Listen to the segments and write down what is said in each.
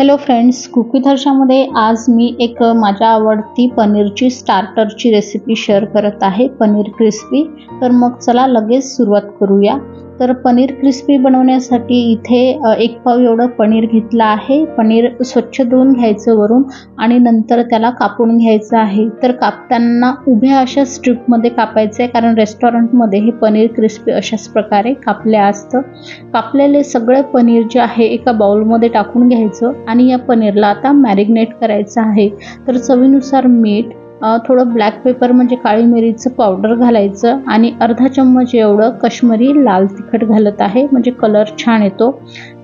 Hello friends cookie हर्षामध्ये आज मी एक माझ्या आवडती पनीरची स्टार्टरची रेसिपी शेअर करत आहे पनीर क्रिस्पी तर मग चला लगेच सुरुवात करूया. तर पनीर क्रिस्पी बनवण्यासाठी इथे एक पाव एवढं पनीर घेतलं आहे. पनीर स्वच्छ धुवून घ्यायचं वरून आणि नंतर त्याला कापून घ्यायचं आहे. तर कापताना उभ्या अशा स्ट्रिपमध्ये कापायचं आहे कारण रेस्टॉरंटमध्ये हे पनीर क्रिस्पी अशाच प्रकारे कापले असतं. कापलेले सगळं पनीर जे आहे एका बाउलमध्ये टाकून घ्यायचं आणि या पनीरला आता मॅरिनेट करायचं आहे. तर चवीनुसार मीठ थोडं ब्लॅक पेपर म्हणजे काळी मिरीचं पावडर घालायचं आणि अर्धा चम्मच एवढं कश्मीरी लाल तिखट घालत आहे. म्हणजे कलर छान येतो.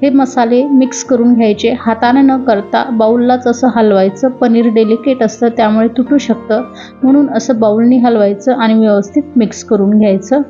हे मसाले मिक्स करून घ्यायचे. हाताने न करता बाउललाच असं हलवायचं पनीर डेलिकेट असतं त्यामुळे तुटू शकतं. म्हणून असं बाऊलनी हलवायचं आणि व्यवस्थित मिक्स करून घ्यायचं.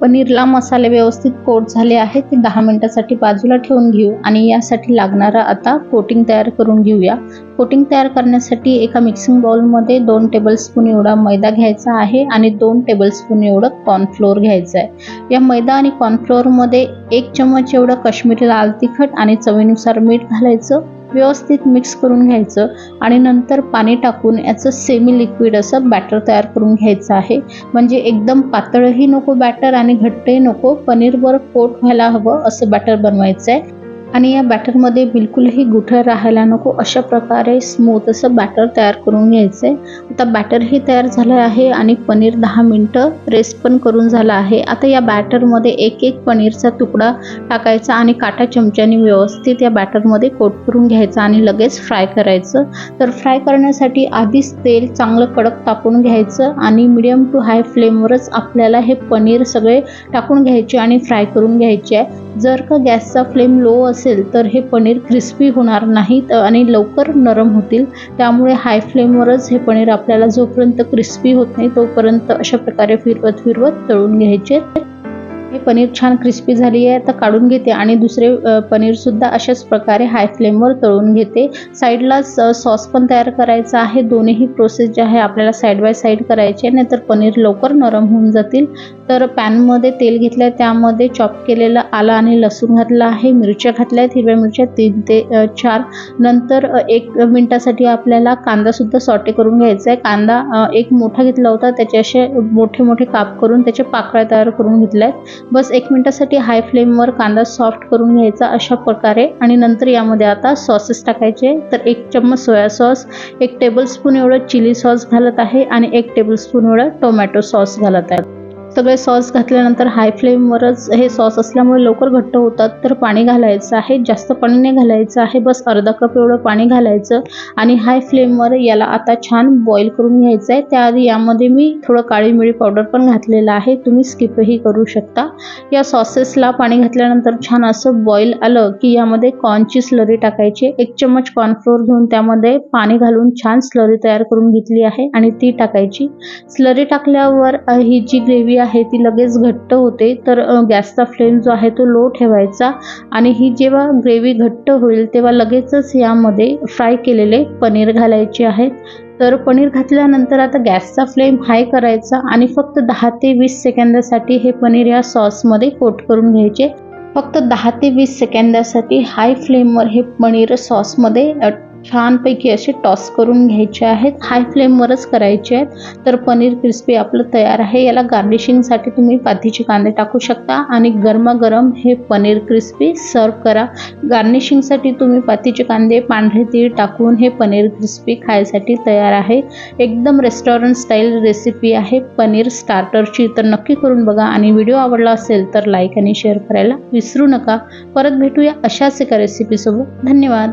पनीरला मसाले व्यवस्थित कोट झाले आहेत ते दहा मिनटासाठी बाजूला ठेवून घेऊ आणि यासाठी लागणारा आता कोटिंग तयार करून घेऊया. कोटिंग तयार करण्यासाठी एका मिक्सिंग बाउलमध्ये दोन टेबलस्पून एवढा मैदा घ्यायचा आहे आणि दोन टेबलस्पून एवढं कॉर्नफ्लोअर घ्यायचं आहे या मैदा आणि कॉर्नफ्लोअरमध्ये एक चम्मच एवढं काश्मीरी लाल तिखट आणि चवीनुसार मीठ घालायचं. व्यवस्थित मिक्स करून घ्यायचं आणि नंतर पाणी टाकून याचं सेमी लिक्विड असं बॅटर तयार करून घ्यायचं आहे. म्हणजे एकदम पातळही नको बॅटर आणि घट्टही नको. पनीरवर कोट व्हायला हवं असं बॅटर बनवायचं आहे आणि या बॅटरमध्ये बिलकुलही गुठळ राहायला नको अशा प्रकारे स्मूथ असं बॅटर तयार करून घ्यायचं आहे आता बॅटरही तयार झालं आहे आणि पनीर दहा मिनटं रेस्ट पण करून झालं आहे. आता या बॅटरमध्ये एक एक पनीरचा तुकडा टाकायचा आणि काटा चमच्याने व्यवस्थित या बॅटरमध्ये कोट करून घ्यायचा आणि लगेच फ्राय करायचं. तर फ्राय करण्यासाठी आधीच तेल चांगलं कडक तापून घ्यायचं आणि मिडियम टू हाय फ्लेमवरच आपल्याला हे पनीर सगळे टाकून घ्यायचे आणि फ्राय करून घ्यायचे. आहे जर का गॅसचा फ्लेम लो असेल असेल तर हे पनीर क्रिस्पी होणार नाहीत आणि लवकर नरम होतील. त्यामुळे हाय फ्लेमवरच हे पनीर आपल्याला जोपर्यंत क्रिस्पी होत नाही तोपर्यंत अशा प्रकारे फिरवत फिरवत तळून घ्यायचे. हे पनीर छान क्रिस्पी झाली आहे. तर काढून घेते आणि दुसरे पनीरसुद्धा अशाच प्रकारे हाय फ्लेमवर तळून घेते. साईडलाच सॉस पण तयार करायचा आहे. दोन्हीही प्रोसेस जे आहे आपल्याला साईड बाय साईड करायची आहे. नाहीतर पनीर लवकर नरम होऊन जातील. तर पॅनमध्ये तेल घेतलं आहे त्यामध्ये चॉप केलेलं आलं आणि लसूण घातलं आहे. मिरच्या घातल्या आहेत. हिरव्या मिरच्या तीन ते चार. नंतर एक मिनटासाठी आपल्याला कांदासुद्धा सॉटे करून घ्यायचा आहे. कांदा एक मोठा घेतला होता. त्याचे असे मोठे मोठे काप करून त्याचे पाकळ्या तयार करून घेतल्या आहेत. बस एक मिनटासाठी हाय फ्लेमवर कांदा सॉफ्ट करून घ्यायचा अशा प्रकारे आणि नंतर यामध्ये आता सॉसेस टाकायचे. तर एक चम्मच सोया सॉस एक टेबलस्पून एवढं चिली सॉस घालत आहे आणि एक टेबलस्पून एवढं टोमॅटो सॉस घालत आहे. सगळे सॉस घातल्यानंतर हाय फ्लेमवरच हे सॉस असल्यामुळे लवकर घट्ट होतात. तर पाणी घालायचं आहे जास्त पाणी नाही घालायचं आहे बस अर्धा कप एवढं पाणी घालायचं आणि हाय फ्लेमवर याला आता छान बॉईल करून घ्यायचं आहे. त्याआधी यामध्ये मी थोडं काळी मिरी पावडर पण घातलेलं आहे. तुम्ही स्किपही करू शकता. या सॉसेसला पाणी घातल्यानंतर छान असं बॉईल आलं की यामध्ये कॉर्नची स्लरी टाकायची. एक चम्मच कॉर्नफ्लोअर घेऊन त्यामध्ये पाणी घालून छान स्लरी तयार करून घेतली आहे आणि ती टाकायची. स्लरी टाकल्यावर ही जी ग्रेव्ही आहे आहे ती लगेच घट्ट होते. तर गॅसचा फ्लेम जो आहे तो लो ठेवायचा आणि ही जेव्हा ग्रेव्ही घट्ट होईल तेव्हा लगेचच यामध्ये फ्राय केलेले पनीर घालायचे आहेत. तर पनीर घातल्यानंतर आता गॅसचा फ्लेम हाय करायचा आणि फक्त दहा ते वीस सेकंदासाठी हे पनीर या सॉसमध्ये कोट करून घ्यायचे. फक्त दहा ते वीस सेकंदासाठी हाय फ्लेमवर हे पनीर सॉसमध्ये छानपैकी असे टॉस करून घ्यायचे आहेत. हाय फ्लेमवरच करायचे आहेत. तर पनीर क्रिस्पी आपलं तयार आहे. याला गार्निशिंगसाठी तुम्ही पाथीचे कांदे टाकू शकता आणि गरमागरम हे पनीर क्रिस्पी सर्व करा. गार्निशिंगसाठी तुम्ही पाथीचे कांदे पांढरे तीळ टाकून हे पनीर क्रिस्पी खायसाठी तयार आहे. एकदम रेस्टॉरंट स्टाईल रेसिपी आहे. पनीर स्टार्टरची तर नक्की करून बघा आणि व्हिडिओ आवडला असेल तर लाईक आणि शेअर करायला विसरू नका. परत भेटूया अशाच एका रेसिपीसोबत धन्यवाद.